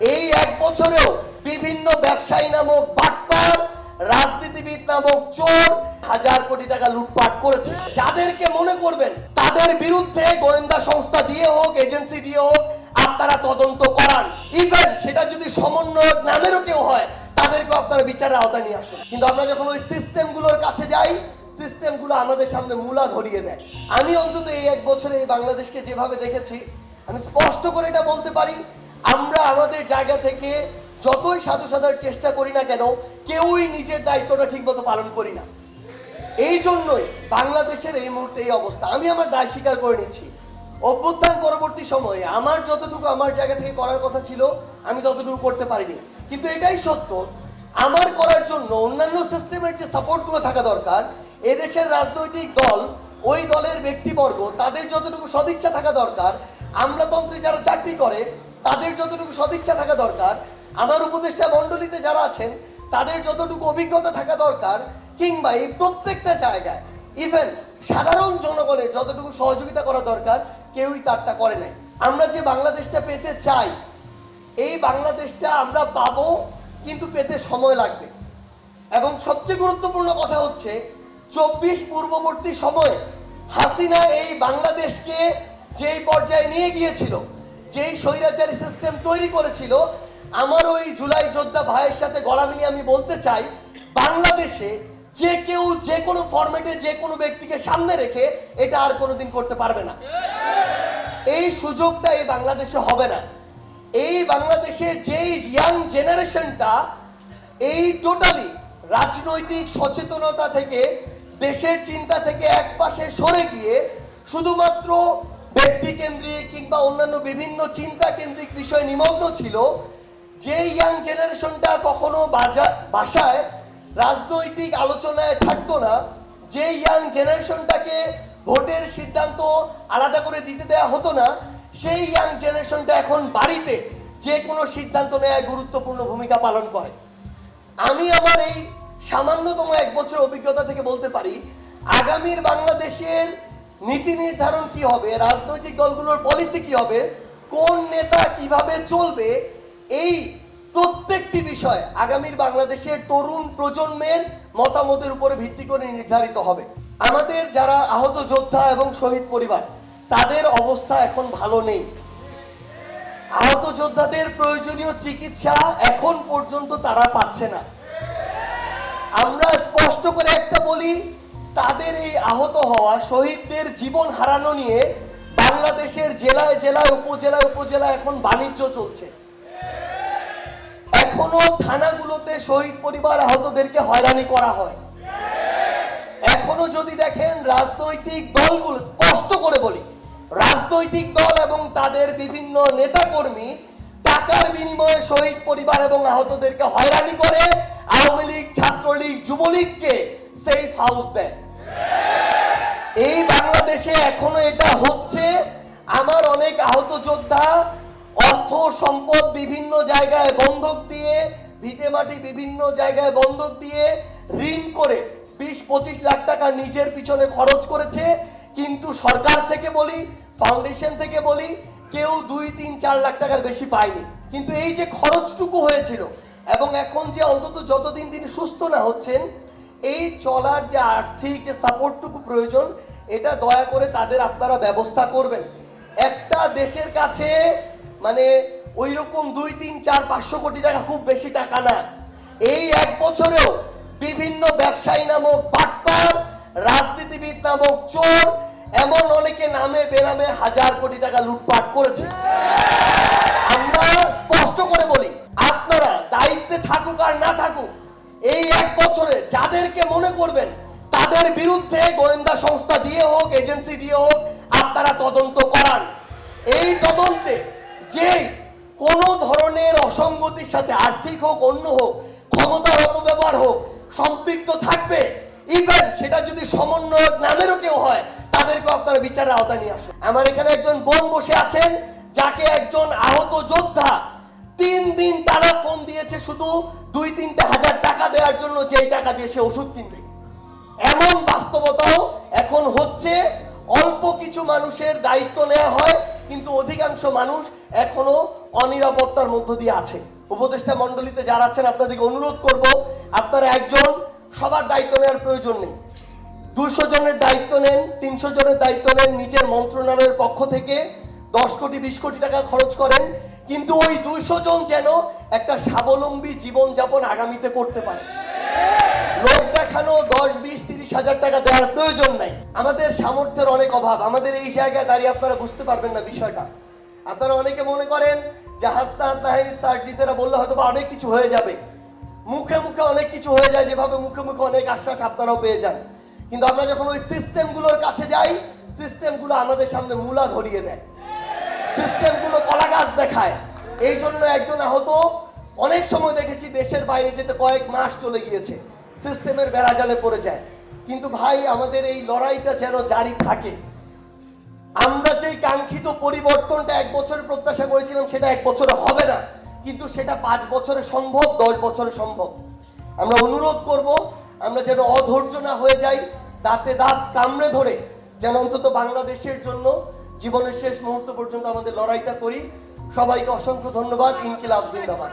এই এক বছরেও বিভিন্ন ব্যবসায়ী নামক বাটপার, রাজনীতিবিদ নামক চোর হাজার কোটি টাকা লুটপাট করেছে। যাদেরকে মনে করবেন, তাদের বিরুদ্ধে গোয়েন্দা সংস্থা দিয়ে হোক, এজেন্সি দিয়ে হোক, আপনারা তদন্ত করান। ইভেন সেটা যদি সমন্বয়ক নামেরও কেউ হয় তাদেরকে আপনারা বিচারের আওতায় নিয়ে আসুন। কিন্তু আমরা যখন ওই সিস্টেমগুলোর কাছে যাই, সিস্টেমগুলো আমাদের সামনে মূলা ধরিয়ে দেয়। আমি অন্তত এই এক বছরে এই বাংলাদেশকে যেভাবে দেখেছি, আমি স্পষ্ট করে এটা বলতে পারি আমরা আমাদের জায়গা থেকে যতই সাধু সাধার চেষ্টা করি না কেন, কেউই নিজের দায়িত্বটা ঠিকমতো পালন করি না। এই জন্যই বাংলাদেশের এই মুহূর্তে এই অবস্থা। আমি আমার দায় স্বীকার করে নিচ্ছি। অভ্যুত্থান পরবর্তী সময়ে আমার যতটুকু আমার জায়গা থেকে করার কথা ছিল, আমি ততটুকু করতে পারিনি। কিন্তু এটাই সত্য, আমার করার জন্য অন্যান্য সিস্টেমের যে সাপোর্টগুলো থাকা দরকার, এদেশের রাজনৈতিক দল, ওই দলের ব্যক্তিবর্গ, তাদের যতটুকু সদিচ্ছা থাকা দরকার, আমলাতন্ত্রে যারা চাকরি করে তাদের যতটুকু সদিচ্ছা থাকা দরকার, আমার উপদেষ্টা মণ্ডলীতে যারা আছেন, তাদের যতটুকু অভিজ্ঞতা থাকা দরকার, কিংবা এই প্রত্যেকটা জায়গায় ইভেন সাধারণ জনগণের যতটুকু সহযোগিতা করা দরকার, কেউই তারটা করে নাই। আমরা যে বাংলাদেশটা পেতে চাই, এই বাংলাদেশটা আমরা পাবো, কিন্তু পেতে সময় লাগবে। এবং সবচেয়ে গুরুত্বপূর্ণ কথা হচ্ছে, চব্বিশ পূর্ববর্তী সময়ে হাসিনা এই বাংলাদেশকে যেই পর্যায়ে নিয়ে গিয়েছিল যেই স্বৈরাচারী সিস্টেম তৈরি করেছিল আমার ওই জুলাই যোদ্ধা ভাইয়ের সাথে গলা মিলিয়ে আমি বলতে চাই, বাংলাদেশে যে কেউ যে কোনো ফরম্যাটে যে কোনো ব্যক্তিকে সামনে রেখে এটা আর কোনোদিন করতে পারবে না। এই সুযোগটা এই বাংলাদেশে হবে না। এই বাংলাদেশের যেই ইয়াং জেনারেশনটা এই টোটালি রাজনৈতিক সচেতনতা থেকে, দেশের চিন্তা থেকে এক পাশে সরে গিয়ে শুধুমাত্র ব্যক্তি কেন্দ্রিক কিংবা অন্যান্য বিভিন্ন চিন্তা কেন্দ্রিক বিষয় নিমগ্ন ছিল, যে ইয়াং জেনারেশনটা কখনো বাসায় রাজনৈতিক আলোচনায় থাকতো না, যে ইয়াং জেনারেশনটাকে ভোটের সিদ্ধান্ত আলাদা করে দিতে দেওয়া হতো না, সেই ইয়াং জেনারেশনটা এখন বাড়িতে যে কোনো সিদ্ধান্ত নেয় গুরুত্বপূর্ণ ভূমিকা পালন করে। আমি আমার এই সামান্যতম এক বছর অভিজ্ঞতা থেকে বলতে পারি, আগামীর বাংলাদেশের নীতি নির্ধারণ কি হবে? রাজনৈতিক দলগুলোর পলিসি কি হবে? কোন নেতা কীভাবে চলবে? এই প্রত্যেকটি বিষয় আগামীর বাংলাদেশের তরুণ প্রজন্মের মতামতের উপরে ভিত্তি করে নির্ধারিত হবে। আমাদের যারা আহত যোদ্ধা এবং শহীদ পরিবার, তাদের অবস্থা এখন ভালো নেই। আহত যোদ্ধাদের প্রয়োজনীয় চিকিৎসা এখন পর্যন্ত তারা পাচ্ছে না। আমরা স্পষ্ট করে একটা বলি তাদের এই আহত হওয়া শহীদদের জীবন হারানো নিয়ে বাংলাদেশের জেলায় জেলায়, উপজেলায় উপজেলায় এখন বাণিজ্য চলছে। এখনও থানাগুলোতে শহীদ পরিবার আহতদেরকে হয়রানি করা হয়। এখনও যদি দেখেন রাজনৈতিক দলগুলো, স্পষ্ট করে বলি, রাজনৈতিক দল এবং তাদের বিভিন্ন নেতাকর্মী টাকার বিনিময়ে শহীদ পরিবার এবং আহতদেরকে হয়রানি করে, আওয়ামী লীগ, ছাত্রলীগ, যুবলীগকে সেফ হাউস দেয়। এই বাংলাদেশে এখনও এটা হচ্ছে। আমার অনেক আহত যোদ্ধা অর্থ সম্পদ বিভিন্ন জায়গায় বন্ধক দিয়ে, ভিটে মাটি বিভিন্ন জায়গায় বন্ধক দিয়ে ঋণ করে বিশ, পঁচিশ লাখ টাকা নিজের পিছনে খরচ করেছে। কিন্তু সরকার থেকে বলি, ফাউন্ডেশন থেকে বলি, কেউ দুই, তিন, চার লাখ টাকার বেশি পায়নি। কিন্তু এই যে খরচটুকু হয়েছিল এবং এখন যে অন্তত যতদিন তিনি সুস্থ না হচ্ছেন এই চলার যে আর্থিক যে সাপোর্টটুকু প্রয়োজন, এটা দয়া করে তাদের আপনারা ব্যবস্থা করবেন। একটা দেশের কাছে মানে ওই রকম দুই, তিন, চার, পাঁচশো কোটি টাকা খুব বেশি টাকা না। এই এক বছরেও বিভিন্ন ব্যবসায়ী নামক বাটপার রাজনীতিবিদ নামক চোর, এমন অনেকে নামে বেনামে হাজার কোটি টাকা লুটপাট করেছে। যাদেরকে মনে করবেন, তাদের বিরুদ্ধে গোয়েন্দা সংস্থা দিয়ে হোক, এজেন্সি দিয়ে হোক, আপনারা তদন্ত করান। এই তদন্তে যেই কোনো ধরনের অসঙ্গতির সাথে আর্থিক হোক, অন্য হোক, ক্ষমতার অপব্যবহার হোক, সম্পৃক্ত থাকবে ইভেন সেটা যদি সমন্বয়ক নামেরও কেউ হয় তাদেরকে আপনারা বিচারের আওতায় নিয়ে আসুন। আমার এখানে একজন বোন বসে আছেন, যাকে একজন আহত যোদ্ধা তিন দিন টানা ফোন দিয়েছে শুধু দুই তিনটা হাজার দেওয়ার জন্য যেই টাকা দিয়ে সে ওষুধ কিনবে। এমন বাস্তবতাও এখন হচ্ছে। অল্প কিছু মানুষের দায়িত্ব নেওয়া হয়, কিন্তু অধিকাংশ মানুষ এখনও অনিরাপত্তার মধ্য দিয়ে আছে। উপদেষ্টা মণ্ডলীতে যারা আছেন, আপনাদেরকে অনুরোধ করব, আপনারা একজন, সবার দায়িত্ব নেওয়ার প্রয়োজন নেই। দুশো জনের দায়িত্ব নেন, তিনশো জনের দায়িত্ব নেন, নিজের মন্ত্রণালয়ের পক্ষ থেকে। দশ কোটি, বিশ কোটি টাকা খরচ করেন কিন্তু ওই দুইশো জন যেন একটা স্বাবলম্বী জীবনযাপন আগামীতে করতে পারে। লোক দেখানো দশ, বিশ, তিরিশ হাজার টাকা দেওয়ার প্রয়োজন নাই। আমাদের সামর্থ্যের অনেক অভাব। আমাদের এই জায়গায় দাঁড়িয়ে আপনারা বুঝতে পারবেন না বিষয়টা। আপনারা অনেকে মনে করেন যে হাসনাত নাহিদ সার্জিসেরা বললে হয়তো বা অনেক কিছু হয়ে যাবে। মুখে মুখে অনেক কিছু হয়ে যায়, যেভাবে মুখে মুখে অনেক আশ্বাস আপনারাও পেয়ে যান। কিন্তু আমরা যখন ওই সিস্টেমগুলোর কাছে যাই সিস্টেমগুলো আমাদের সামনে মূলা ধরিয়ে দেয়। সিস্টেমগুলো কলা গাছ দেখায়। এই জন্য একজন আহত, অনেক সময় দেখেছি দেশের বাইরে যেতে কয়েক মাস চলে গিয়েছে, সিস্টেমের বেড়াজালে পড়ে যায়। কিন্তু ভাই, আমাদের এই লড়াইটা যেন জারি থাকে। আমরা যে কাঙ্ক্ষিত পরিবর্তনটা এক বছরে প্রত্যাশা করেছিলাম, সেটা এক বছরে হবে না। কিন্তু সেটা পাঁচ বছরে সম্ভব, দশ বছরে সম্ভব। আমরা অনুরোধ করব, আমরা যেন অধৈর্য না হয়ে যাই, দাঁতে দাঁত কামড়ে ধরে, যেন অন্তত বাংলাদেশের জন্য জীবনের শেষ মুহূর্ত পর্যন্ত আমাদের লড়াইটা করি। সবাইকে অসংখ্য ধন্যবাদ। ইনকিলাব জিন্দাবাদ।